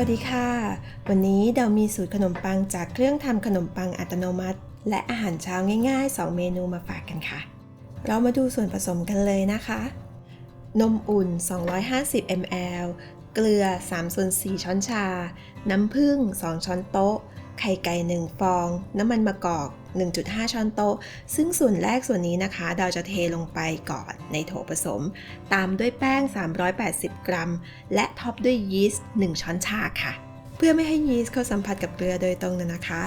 วัสดีค่ะ วันนี้เดามีสูตรขนมปังจากเครื่องทำขนมปังอัตโนมัติ และอาหารเช้าง่ายๆ 2 เมนูมาฝากกันค่ะ เรามาดูส่วนผสมกันเลยนะคะ นมอุ่น 250 ml เกลือ 3 ส่วน 4 ช้อนชา น้ำผึ้ง 2 ช้อนโต๊ะ ไข่ไก่ 1 ฟอง น้ำมันมะกอก 1.5 ช้อนโต๊ะ ซึ่งส่วนแรกส่วนนี้นะคะ เราจะเทลงไปก่อนในโถผสม ตามด้วยแป้ง 380 กรัม และท็อปด้วยยีสต์ 1 ช้อนชาค่ะ เพื่อไม่ให้ยีสต์เขาสัมผัสกับเกลือโดยตรงนะนะคะ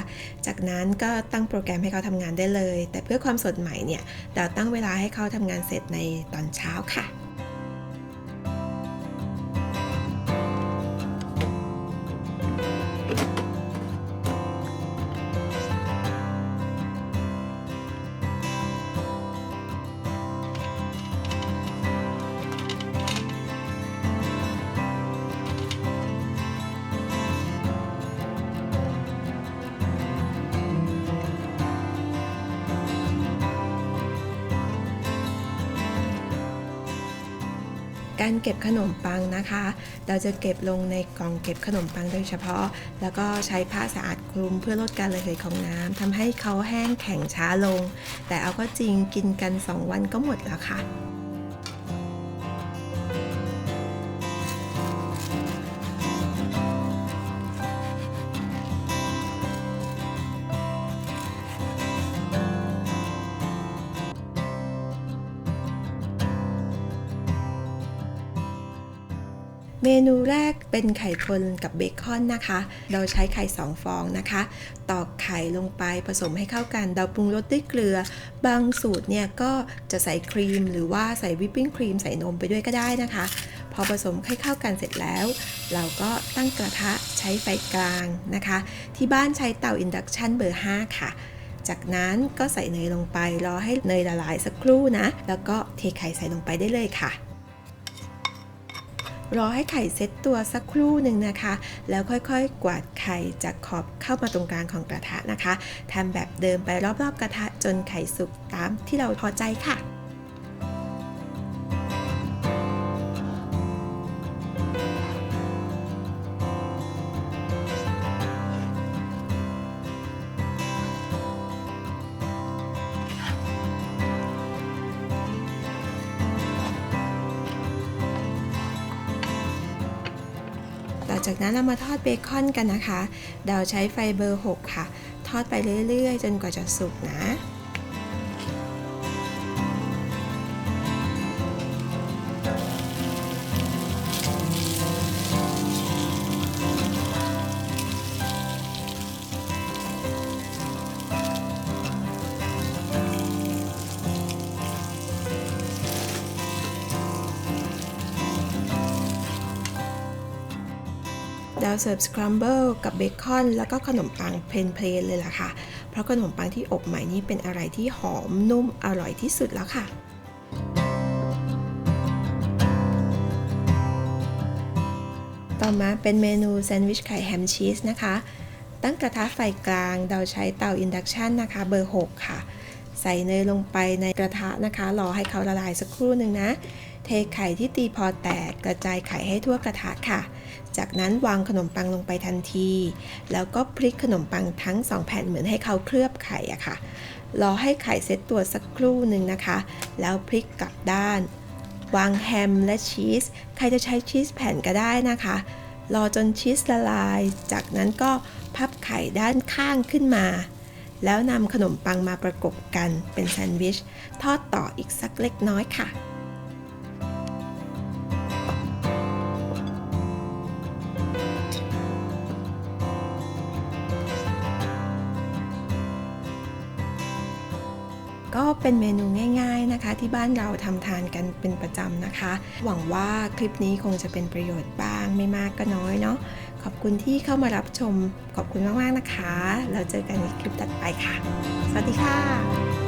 จากนั้นก็ตั้งโปรแกรมให้เขาทำงานได้เลย แต่เพื่อความสดใหม่เนี่ย เราตั้งเวลาให้เขาทำงานเสร็จในตอนเช้าค่ะ การเก็บขนมปังนะคะ เราจะเก็บลงในกล่องเก็บขนมปังโดยเฉพาะ แล้วก็ใช้ผ้าสะอาดคลุมเพื่อลดการระเหยของน้ำทำให้เขาแห้งแข็งช้าลง แต่เอาก็จริงกินกัน 2 วันก็หมดแล้วค่ะ เมนูแรกเป็นไข่คนกับเบคอนนะคะ เราใช้ไข่ 2 ฟองนะคะ ตอกไข่ลงไปผสมให้เข้ากัน เราปรุงรสด้วยเกลือ บางสูตรเนี่ยก็จะใส่ครีม หรือว่าใส่วิปปิ้งครีมใส่นมไปด้วยก็ได้นะคะ พอผสมให้เข้ากันเสร็จแล้ว เราก็ตั้งกระทะใช้ไฟกลางนะคะ ที่บ้านใช้เตาอินดักชันเบอร์ 5 ค่ะ จากนั้นก็ใส่เนยลงไปรอให้เนยละลายสักครู่นะ แล้วก็เทไข่ใส่ลงไปได้เลยค่ะ รอให้ไข่เซ็ตตัวสักครู่หนึ่งนะคะ แล้วค่อยๆ กวาดไข่จากขอบเข้ามาตรงกลางของกระทะนะคะทำแบบเดิมไปรอบๆกระทะจนไข่สุกตามที่เราพอใจค่ะ ต่อจากนั้นเรามาทอดเบคอนกันนะคะ เราใช้ไฟเบอร์ 6 ค่ะ ทอดไปเรื่อยๆ จนกว่าจะสุกนะ เราเสิร์ฟสครัมเบิลกับเบคอน แล้วก็ขนมปังเพลนเพลนเลยล่ะค่ะ เพราะขนมปังที่อบใหม่นี้เป็นอะไรที่หอมนุ่มอร่อยที่สุดแล้วค่ะต่อมาเป็นเมนูแซนด์วิชไข่แฮมชีสนะคะ ตั้งกระทะไฟกลางเราใช้เตาอินดักชันนะคะเบอร์ 6 ค่ะ ใส่เนยลงไปในกระทะนะคะ รอให้เขาละลายสักครู่หนึ่งนะ เทไข่ที่ตีพอแตกกระจายไข่ให้ทั่วกระทะค่ะ จากนั้นวางขนมปังลงไปทันที แล้วก็พลิกขนมปังทั้ง 2 แผ่นเหมือนให้เขาเคลือบไข่อะค่ะ รอให้ไข่เซตตัวสักครู่หนึ่งนะคะ แล้วพลิกกลับด้าน วางแฮมและชีส ใครจะใช้ชีสแผ่นก็ได้นะคะ รอจนชีสละลาย จากนั้นก็พับไข่ด้านข้างขึ้นมาแล้วนำขนมปังมาประกบกันเป็นแซนด์วิช ทอดต่ออีกสักเล็กน้อยค่ะ เป็นเมนูง่ายๆนะคะ ที่บ้านเราทำทานกันเป็นประจำนะคะ หวังว่าคลิปนี้คงจะเป็นประโยชน์บ้างไม่มากก็น้อยเนาะขอบคุณที่เข้ามารับชม ขอบคุณมากๆนะคะ เราเจอกันในคลิปถัดไปค่ะ สวัสดีค่ะ